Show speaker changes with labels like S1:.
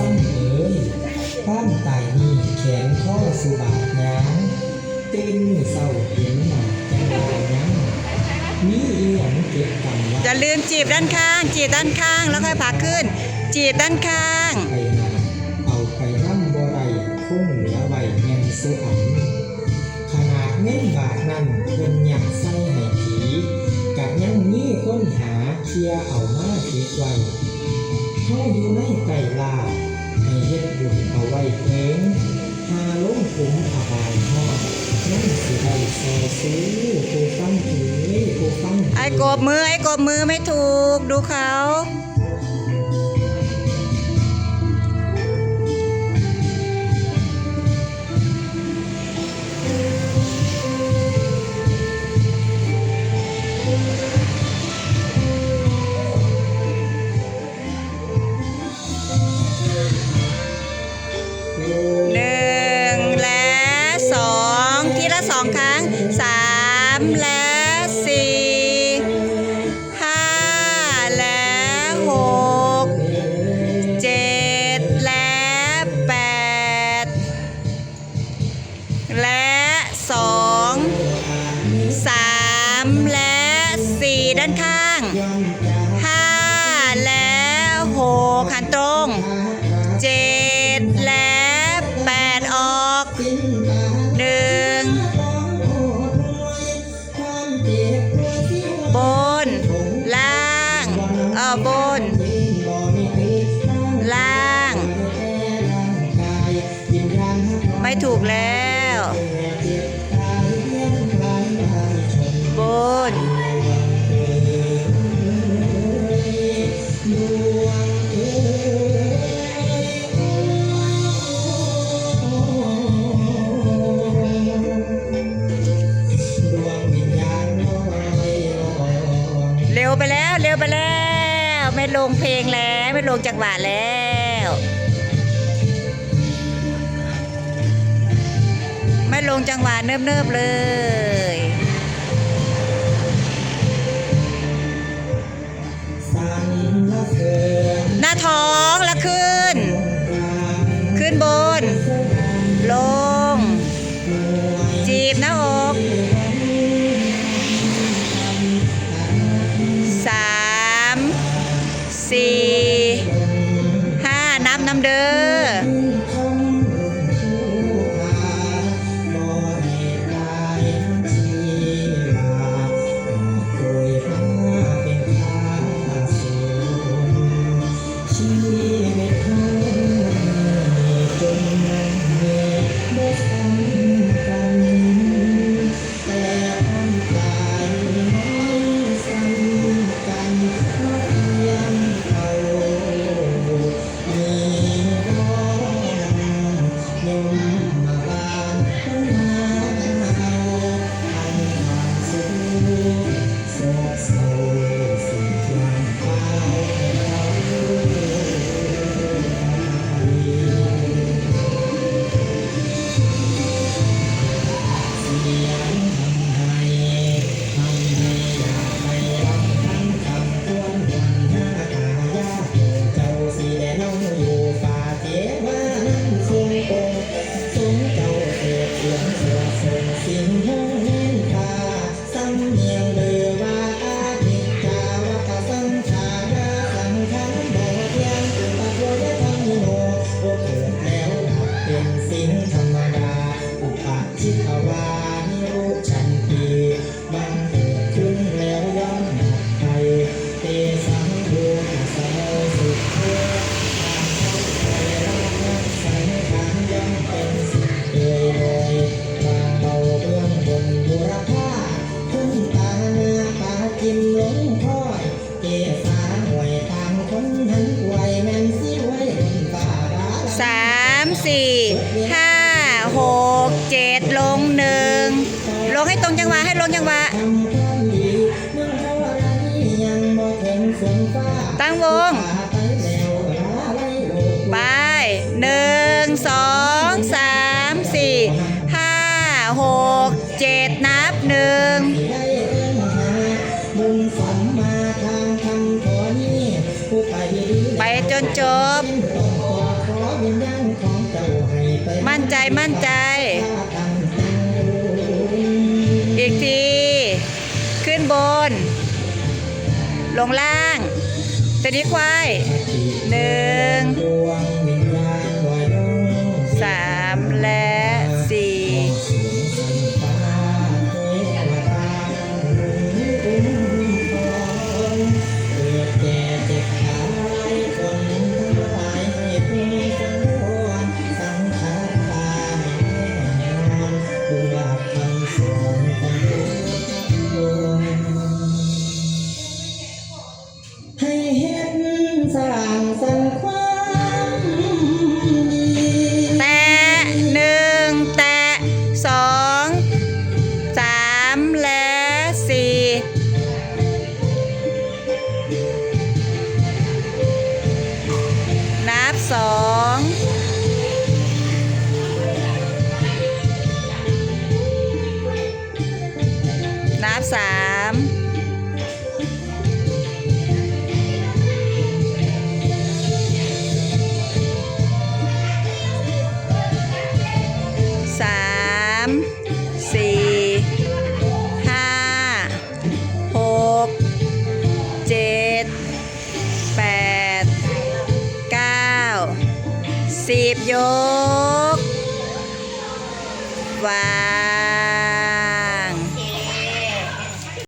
S1: ฟังเอ๋ยความตายนี่แขนข้อสุบาทยางตื่นมือเศร้าเห็นหนักจังหวะยังมีอีหยังเก็บกันไว้
S2: อย่าลืมจีบด้านข้าง จีบด้านข้างแล้วค่อยผลักขึ้น จีบด้านข้าง
S1: ไปนาเอาไปน้ำบ่ไรคงเหลือไว้แม่นสุอันขนาดเงินบาทนั้นเพิ่นอยากใส่ให้ผีกะยังมีคนหาเคลียร์เอามาเก็บไว้เฮาอยู่ในไก่ลาให้ เฮ็ดบุญเอาไว้เพิงหาล้มผมอาบายฮอดนั่นสิได้ซอซื้อผู้ฟังเอ๋ยผู้ฟัง
S2: ไอ้กบมือไอ้กบมือไม่ถูกดูเขา หนึ่งและสองทีละสองครั้งสามและสี่ห้าและหกเจ็ดและแปดและสองสามและสี่ด้านข้างห้าและหกหันตรง
S1: บ
S2: น ล่างเออบน ล่าง ไม่ถูกแล้ว
S1: ลงเพ
S2: ลงแล้วไม่ลงจังหวะแล้วไม่ลงจังหวะเนิบๆเลย
S1: เด้
S2: อ
S1: เจ็ดลงหนึ่
S2: งลงให้ตรงจังหวะให้ลงจังหวะตั้งวง
S1: ไป
S2: หนึ่งสองสามสี่ห้าหกเจ็ดนับหนึ่ง
S1: ไป
S2: จนจบ
S1: มั่นใจมั่นใจ ลงล่าง ตัวนี้ควายหนึ่งสามแล้
S2: ว
S1: สามสามสี่ห้าหกเจ็ดแปดเก้าสิบยกว้า